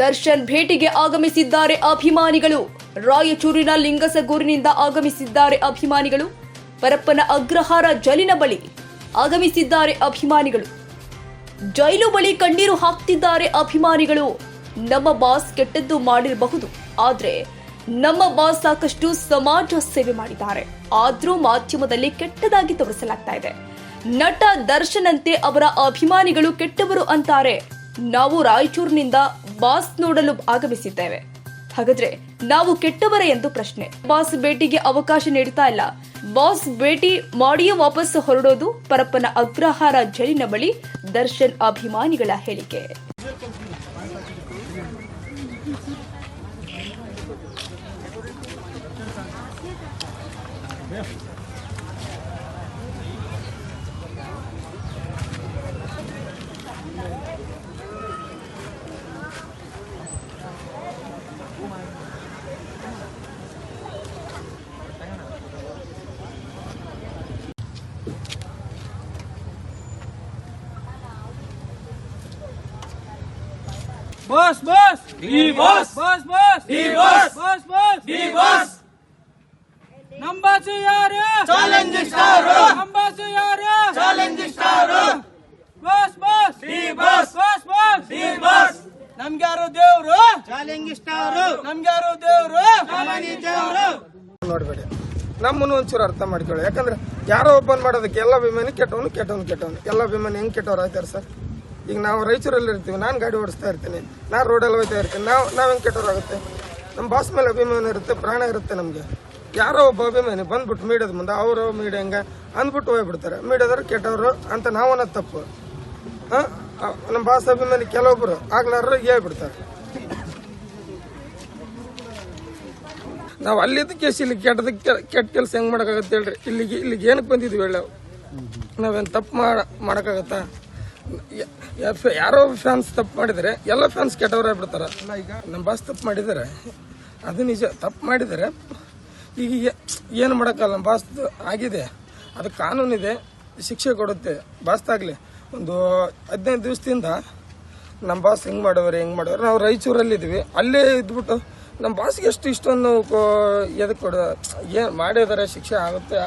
ದರ್ಶನ್ ಭೇಟಿಗೆ ಆಗಮಿಸಿದ್ದಾರೆ ಅಭಿಮಾನಿಗಳು. ರಾಯಚೂರಿನ ಲಿಂಗಸಗೂರಿನಿಂದ ಆಗಮಿಸಿದ್ದಾರೆ ಅಭಿಮಾನಿಗಳು. ಪರಪ್ಪನ ಅಗ್ರಹಾರ ಜಲಿನ ಬಳಿ ಆಗಮಿಸಿದ್ದಾರೆ ಅಭಿಮಾನಿಗಳು. ಜೈಲು ಬಳಿ ಕಣ್ಣೀರು ಹಾಕ್ತಿದ್ದಾರೆ ಅಭಿಮಾನಿಗಳು. ನಮ್ಮ ಬಾಸ್ ಕೆಟ್ಟದ್ದು ಮಾಡಿರಬಹುದು, ಆದ್ರೆ ನಮ್ಮ ಬಾಸ್ ಸಾಕಷ್ಟು ಸಮಾಜ ಸೇವೆ ಮಾಡಿದ್ದಾರೆ. ಆದ್ರೂ ಮಾಧ್ಯಮದಲ್ಲಿ ಕೆಟ್ಟದಾಗಿ ತೋರಿಸಲಾಗ್ತಾ ಇದೆ. ನಟ ದರ್ಶನಂತೆ ಅವರ ಅಭಿಮಾನಿಗಳು ಕೆಟ್ಟವರು ಅಂತಾರೆ. ನಾವು ರಾಯಚೂರಿನಿಂದ ಬಾಸ್ ನೋಡಲು ಆಗಮಿಸಿದ್ದೇವೆ. ಹಾಗಾದ್ರೆ ನಾವು ಕೆಟ್ಟವರ ಎಂದು ಪ್ರಶ್ನೆ. ಬಾಸ್ ಭೇಟಿಗೆ ಅವಕಾಶ ನೀಡ್ತಾ ಇಲ್ಲ. ಬಾಸ್ ಭೇಟಿ ಮಾಡಿಯೇ ವಾಪಸ್ ಹೊರಡೋದು ಪರಪ್ಪನ ಅಗ್ರಹಾರ ಜೈಲಿನ ಬಳಿ ದರ್ಶನ್ ಅಭಿಮಾನಿಗಳ ಹೇಳಿಕೆ. ಬಸ್ ಬಸ್ ಈ ಬಸ್ ಬಸ್ ಬಸ್ ಈ ಬಸ್ ಬಸ್ ಬಸ್ ಈ ಬಸ್ ನಂಬಾಸು ಯಾರು ಚಾಲೆಂಜ್ ಸ್ಟಾರ್ ನಂಬಾಸು ಯಾರು ಚಾಲೆಂಜ್ ಸ್ಟಾರ್ ಬಸ್ ಬಸ್ ಈ ಬಸ್ ಬಸ್ ಬಸ್ ಈ ಬಸ್ ನಮ್ಗ್ಯಾರು ದೇವ್ರು ಚಾಲೆಂಜ್ ಸ್ಟಾರ್ ನಮ್ಗ್ಯಾರು ದೇವ್ರು ದೇವರು ನೋಡಬೇಡಿ. ನಮ್ಮನ್ನು ಒಂಚೂರು ಅರ್ಥ ಮಾಡ್ಕೊಳ್ಳಿ. ಯಾಕಂದ್ರೆ ಯಾರೋ ಓಪನ್ ಮಾಡೋದಕ್ಕೆ ಎಲ್ಲ ಅಭಿಮಾನಿ ಕೆಟ್ಟವನು ಕೆಟ್ಟವನು ಕೆಟ್ಟವನು. ಎಲ್ಲ ವಿಮಾನ ಹೆಂಗ್ ಕೆಟ್ಟವ್ರು ಆಯ್ತಾರೆ ಸರ್? ಈಗ ನಾವು ರಾಯಚೂರಲ್ಲಿ ಇರ್ತೀವಿ, ನಾನು ಗಾಡಿ ಓಡಿಸ್ತಾ ಇರ್ತೀನಿ, ನಾನು ರೋಡಲ್ಲಿ ಹೋಗ್ತಾ ಇರ್ತೀನಿ, ನಾವು ನಾವು ಹೆಂಗೆ ಕೆಟ್ಟವ್ರಾಗುತ್ತೆ ನಮ್ಮ ಬಾಸ್ ಮೇಲೆ ಅಭಿಮಾನ ಇರುತ್ತೆ, ಪ್ರಾಣ ಇರುತ್ತೆ ನಮಗೆ. ಯಾರೋ ಒಬ್ಬ ಅಭಿಮಾನಿ ಬಂದ್ಬಿಟ್ಟು ಮೀಡಿಯಾದ ಮುಂದೆ, ಅವರು ಮೀಡಿಯಂಗೆ ಅಂದ್ಬಿಟ್ಟು ಹೋಗ್ಬಿಡ್ತಾರೆ. ಮೀಡಿಯಾದವ್ರು ಕೆಟ್ಟವರು ಅಂತ ನಾವು ಅನ್ನೋದು ತಪ್ಪು. ಹಾಂ? ನಮ್ಮ ಬಾಸ್ ಅಭಿಮಾನಿ ಕೆಲವೊಬ್ಬರು ಆಗ್ಲಾರ್ರು ಹೇಳ್ಬಿಡ್ತಾರೆ ನಾವು ಅಲ್ಲಿದ್ದ ಕೇಸ್, ಇಲ್ಲಿ ಕೆಟ್ಟದಕ್ಕೆ ಕೆಟ್ಟ ಕೆಲಸ ಹೆಂಗೆ ಮಾಡೋಕ್ಕಾಗತ್ತೆ ಹೇಳ್ರಿ. ಇಲ್ಲಿಗೆ ಇಲ್ಲಿಗೆ ಏನಕ್ಕೆ ಬಂದಿದ್ವಿ ಹೇಳಿ. ನಾವು ನಾವೇನು ತಪ್ಪು ಮಾಡ ಮಾಡೋಕ್ಕಾಗತ್ತಾ ಯಾರೋ ಫ್ಯಾನ್ಸ್ ತಪ್ಪು ಮಾಡಿದರೆ ಎಲ್ಲ ಫ್ಯಾನ್ಸ್ ಕೆಟ್ಟವರಾಗ್ಬಿಡ್ತಾರ ನಮ್ಮ ಬಾಸ್ ತಪ್ಪು ಮಾಡಿದರೆ ಅದು ನಿಜ. ತಪ್ಪು ಮಾಡಿದರೆ ಈಗ ಏನು ಮಾಡೋಕ್ಕಲ್ಲ ನಮ್ಮ ಬಾಸ್ ಆಗಿದೆ. ಅದು ಕಾನೂನಿದೆ. ಶಿಕ್ಷೆ ಕೊಡುತ್ತೆ. ಬಾಸ್ತಾಗಲಿ ಒಂದು ಹದಿನೈದು ದಿವಸದಿಂದ ನಮ್ಮ ಬಾಸ್ ಹೆಂಗೆ ಮಾಡೋರು ಹೆಂಗೆ ಮಾಡೋರು. ನಾವು ರಾಯಚೂರಲ್ಲಿದ್ದೀವಿ. ಅಲ್ಲೇ ಇದ್ಬಿಟ್ಟು ನಮ್ಮ ಬಾಸ್ಗೆ ಎಷ್ಟು ಇಷ್ಟೊಂದು ಎದಕ್ಕೆ ಕೊಡ ಏನು ಮಾಡಿದಾರೆ ಶಿಕ್ಷೆ ಆಗುತ್ತೆ.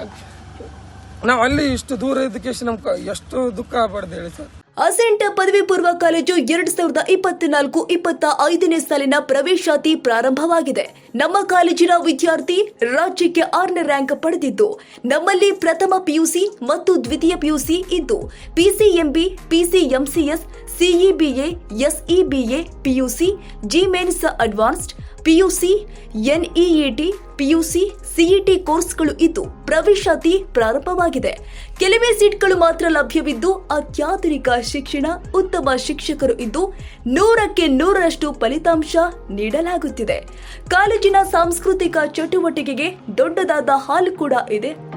ನಾವು ಅಲ್ಲಿ ಇಷ್ಟು ದೂರ ಇದ್ದಕ್ಕೆ ನಮ್ಗೆ ಎಷ್ಟು ದುಃಖ ಆಗ್ಬಾರ್ದು ಹೇಳಿ ಸರ್. ಅಸೆಂಟ್ ಪದವಿ ಪೂರ್ವ ಕಾಲೇಜು ಎರಡ್ ಸಾವಿರದ ಇಪ್ಪತ್ನಾಲ್ಕು ಇಪ್ಪತ್ತ ಐದನೇ ಸಾಲಿನ ಪ್ರವೇಶಾತಿ ಪ್ರಾರಂಭವಾಗಿದೆ. ನಮ್ಮ ಕಾಲೇಜಿನ ವಿದ್ಯಾರ್ಥಿ ರಾಜ್ಯಕ್ಕೆ ಆರನೇ ರ್ಯಾಂಕ್ ಪಡೆದಿದ್ದು, ನಮ್ಮಲ್ಲಿ ಪ್ರಥಮ ಪಿಯುಸಿ ಮತ್ತು ದ್ವಿತೀಯ ಪಿಯುಸಿ ಇದ್ದು, PCMB, PCMCS CEBA SEBA PUC JEE Mains advanced PUC NEET PUC CET ಕೋರ್ಸ್ಗಳು ಇದ್ದು ಪ್ರವೇಶಾತಿ ಪ್ರಾರಂಭವಾಗಿದೆ. ಕೆಲವೇ ಸೀಟ್ಗಳು ಮಾತ್ರ ಲಭ್ಯವಿದ್ದು ಅತ್ಯಾಧುನಿಕ ಶಿಕ್ಷಣ, ಉತ್ತಮ ಶಿಕ್ಷಕರು ಇದ್ದು ನೂರಕ್ಕೆ ನೂರರಷ್ಟು ಫಲಿತಾಂಶ ನೀಡಲಾಗುತ್ತಿದೆ. ಕಾಲೇಜಿನ ಸಾಂಸ್ಕೃತಿಕ ಚಟುವಟಿಕೆಗೆ ದೊಡ್ಡದಾದ ಹಾಲು ಕೂಡ ಇದೆ.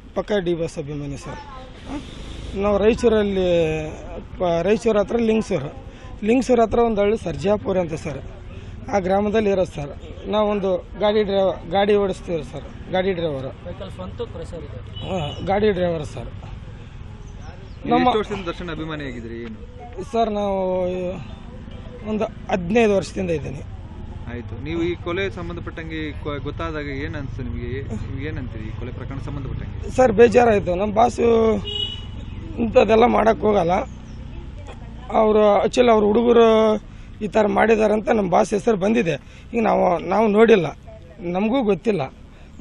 ಪಕ್ಕ ಡಿ ಬಸ್ ಅಭಿಮಾನಿ ಸರ್. ನಾವು ರಾಯಚೂರಲ್ಲಿ ಪ- ರಾಯಚೂರು ಹತ್ರ ಲಿಂಗ್ಸೂರು. ಲಿಂಗ್ಸೂರು ಹತ್ರ ಒಂದು ಹಳ್ಳಿ ಸರ್ಜಾಪುರ ಅಂತ ಸರ್. ಆ ಗ್ರಾಮದಲ್ಲಿ ಇರೋದು ಸರ್. ನಾವೊಂದು ಗಾಡಿ ಡ್ರೈವರ್ ಗಾಡಿ ಓಡಿಸ್ತೀವಿ ಸರ್. ಗಾಡಿ ಡ್ರೈವರು. ಹಾಂ ಗಾಡಿ ಡ್ರೈವರ್ ಸರ್. ನಮ್ಮ ದರ್ಶನ ವರ್ಷದಿಂದ ದರ್ಶನ್ ಅಭಿಮಾನಿ ಆಗಿದ್ರಿ ಏನು? ಸರ್ ನಾವು ಒಂದು ಹದಿನೈದು ವರ್ಷದಿಂದ ಇದ್ದೀನಿ. ಆಯ್ತು. ನೀವು ಈ ಕೊಲೆ ಸಂಬಂಧಪಟ್ಟಂಗೆ ಗೊತ್ತಾದಾಗ ಏನ್ ನಿಮಗೆ? ನೀವು ಏನು ಅಂತೀರಿ ಈ ಕೊಲೆ ಪ್ರಕರಣ ಸಂಬಂಧಪಟ್ಟಂಗೆ? ಸರ್, ಬೇಜಾರಾಯಿತು. ನಮ್ಮ ಬಾಸು ಇಂಥದ್ದೆಲ್ಲ ಮಾಡೋಕ್ಕೆ ಹೋಗಲ್ಲ. ಅವರು ಆ್ಯಕ್ಚುಲಿ ಅವ್ರ ಹುಡುಗರು ಈ ಥರ ಮಾಡಿದಾರಂತ ನಮ್ಮ ಬಾಸ್ ಹೆಸರು ಬಂದಿದೆ. ಈಗ ನಾವು ನಾವು ನೋಡಿಲ್ಲ. ನಮಗೂ ಗೊತ್ತಿಲ್ಲ.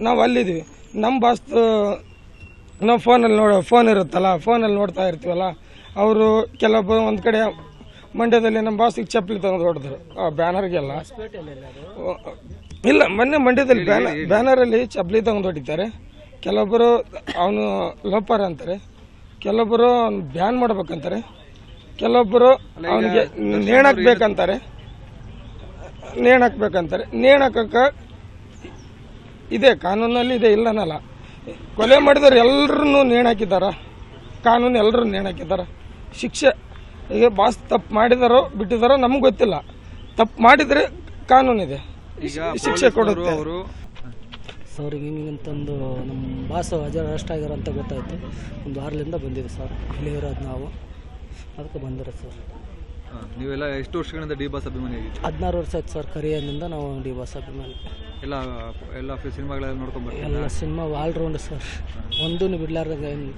ನಾವು ಅಲ್ಲಿದ್ವಿ. ನಮ್ಮ ಬಾಸ್, ನಾವು ಫೋನಲ್ಲಿ ನೋಡೋ, ಫೋನ್ ಇರುತ್ತಲ್ಲ, ಫೋನಲ್ಲಿ ನೋಡ್ತಾ ಇರ್ತೀವಲ್ಲ, ಅವರು ಕೆಲವೊಬ್ಬರು ಒಂದು ಕಡೆ ಮಂಡ್ಯದಲ್ಲಿ ನಮ್ಮ ಬಾಸಿಗೆ ಚಪ್ಪಲಿ ತಂದು ಹೊಡೆದ್ರು. ಆ ಬ್ಯಾನರ್ಗೆಲ್ಲ ಇಲ್ಲ ಮೊನ್ನೆ ಮಂಡ್ಯದಲ್ಲಿ ಬ್ಯಾನರ್ ಬ್ಯಾನರಲ್ಲಿ ಚಪ್ಪಲಿ ತಂದು ಹೊಡಿತಾರೆ. ಕೆಲವೊಬ್ಬರು ಅವನು ಲೋಪರ್ ಅಂತಾರೆ. ಕೆಲವೊಬ್ಬರು ಬ್ಯಾನ್ ಮಾಡ್ಬೇಕಂತಾರೆ. ಕೆಲವೊಬ್ಬರು ಅವನಿಗೆ ನೇಣಾಕ್ಬೇಕಂತಾರೆ ನೇಣಾಕ್ಬೇಕಂತಾರೆ ನೇಣಾಕ ಇದೆ ಕಾನೂನಲ್ಲಿ ಇದೆ ಇಲ್ಲ ಅನ್ನಲ್ಲ ಕೊಲೆ ಮಾಡಿದವ್ರು ಎಲ್ಲರನ್ನೂ ನೇಣಾಕಿದಾರ ಕಾನೂನು ಎಲ್ಲರೂ ನೇಣಾಕಿದಾರ ಶಿಕ್ಷೆ ಈಗ ಬಾಸ್ ತಪ್ಪು ಮಾಡಿದಾರೋ ಬಿಟ್ಟಿದಾರೋ ನಮ್ಗೆ ಗೊತ್ತಿಲ್ಲ. ತಪ್ಪು ಮಾಡಿದರೆ ಕಾನೂನಿದೆ. ಈಗ ಶಿಕ್ಷೆ ಕೊಡೋದು ಅವರು ಸರ್ ಹಿಂಗಂತಂದು ನಮ್ಮ ಬಾಸ್ ಅಜರ್ ಅರೆಸ್ಟ್ ಆಗ್ಯಾರ ಅಂತ ಗೊತ್ತಾಯಿತು. ಒಂದು ವಾರಲಿಂದ ಬಂದಿದೆ ಸರ್. ಇಲ್ಲಿ ಇರೋದು ನಾವು. ಅದಕ್ಕೆ ಬಂದಿರೋ ಸರ್. ನೀವೆಲ್ಲ ಎಷ್ಟು ವರ್ಷಗಳಿಂದ ಡಿ ಬಾಸ್ ಅಭಿಮಾನಿ ಹದಿನಾರು ವರ್ಷ ಆಯ್ತು ಸರ್ ಕರಿಯರ್ನಿಂದ ನಾವು ಡಿ ಬಾಸ್ ಅಭಿಮಾನಿ. ಎಲ್ಲ ಎಲ್ಲ ಸಿನಿಮಾಗಳೆಲ್ಲ ನೋಡ್ಕೊಂಡ್ಬರ್ತೀವಿ ಎಲ್ಲ ಸಿನಿಮಾ ಆಲ್ರೌಂಡ್ ಸರ್. ಒಂದೂ ಬಿಡ್ಲಾರ್ದಂಗೆ ಏನ್-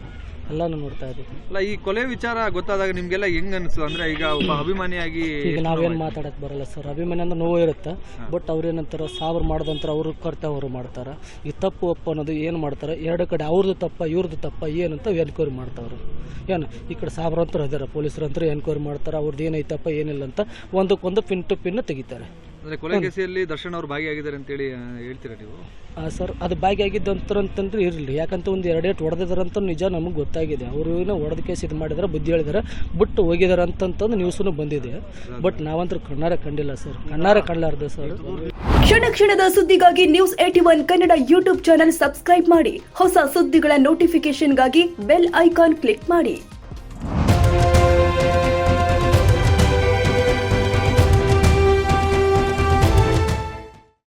ಎಲ್ಲಾನು ನೋಡ್ತಾ ಇದ್ದೀವಿ ಅಲ್ಲ ಈ ಕೊಲೆ ವಿಚಾರ ಗೊತ್ತಾದಾಗ ನಿಮ್ಗೆಲ್ಲ ಹೆಂಗ್ ಅನ್ಸು ಅಂದ್ರೆ ಈಗ ಒಬ್ಬ ಅಭಿಮಾನಿಯಾಗಿ ಈಗ ನಾವೇನು ಮಾತಾಡಕ್ ಬರಲ್ಲ ಸರ್. ಅಭಿಮಾನಿ ಅಂದ್ರೆ ನೋವು ಇರುತ್ತೆ. ಬಟ್ ಅವ್ರೇನಂತಾರ ಸಾವಿರ ಮಾಡ್ದಂತರ ಅವರು ಕರ್ತವ್ಯ ಅವರು ಮಾಡ್ತಾರೆ. ಈ ತಪ್ಪು ಒಪ್ಪು ಅನ್ನೋದು ಏನು ಮಾಡ್ತಾರೆ? ಎರಡು ಕಡೆ ಅವ್ರದ್ದು ತಪ್ಪ ಇವ್ರದ್ದು ತಪ್ಪ ಏನಂತ ಎನ್ಕ್ವೈರಿ ಮಾಡ್ತಾವ್ರು. ಏನು? ಈ ಕಡೆ ಸಾವಿರ ಅಂತ ಅದಾರ ಪೊಲೀಸರು ಅಂತೂ ಎನ್ಕ್ವೈರಿ ಮಾಡ್ತಾರೆ ಅವ್ರದ್ದು ಏನೈತಪ್ಪ ಏನಿಲ್ಲ ಅಂತ ಒಂದಕ್ಕೊಂದು ಪಿನ್ ಟು ಪಿನ್ ತೆಗಿತಾರೆ. ಅಂದ್ರೆ ಕೊಲೆ ದರ್ಶನ್ ಅವರು ಭಾಗಿಯಾಗಿದ್ದಾರೆ ಅಂತೇಳಿ ಹೇಳಿ ಹೇಳ್ತೀರಾ ನೀವು? ಸರ್ ಅದು ಭಾಗಿಯಾಗಿದ್ದಂತರ ಅಂತಂದ್ರೆ ಇರಲಿ. ಯಾಕಂತ ಒಂದು ಎರಡೇಟ್ ಹೊಡೆದಿದಾರಂತ ನಿಜ ನಮಗೆ ಗೊತ್ತಾಗಿದೆ. ಅವರು ಏನೋ ಹೊಡೆದ ಕೇಸ್ ಇದು ಮಾಡಿದಾರೆ ಬುದ್ಧಿ ಹೇಳಿದಾರೆ ಬಿಟ್ಟು ಹೋಗಿದಾರೆ ಅಂತಂತಂದು ನ್ಯೂಸೂ ಬಂದಿದೆ. ಬಟ್ ನಾವಂತೂ ಕಣ್ಣಾರೆ ಕಂಡಿಲ್ಲ ಸರ್. ಕಣ್ಣಾರೆ ಕಾಣಲಾರ್ದು ಸರ್. ಕ್ಷಣ ಕ್ಷಣದ ಸುದ್ದಿಗಾಗಿ news eighty one Kannada YouTube channel subscribe ಮಾಡಿ. ಹೊಸ ಸುದ್ದಿಗಳ ನೋಟಿಫಿಕೇಶನ್ಗಾಗಿ ಬೆಲ್ ಐಕಾನ್ ಕ್ಲಿಕ್ ಮಾಡಿ.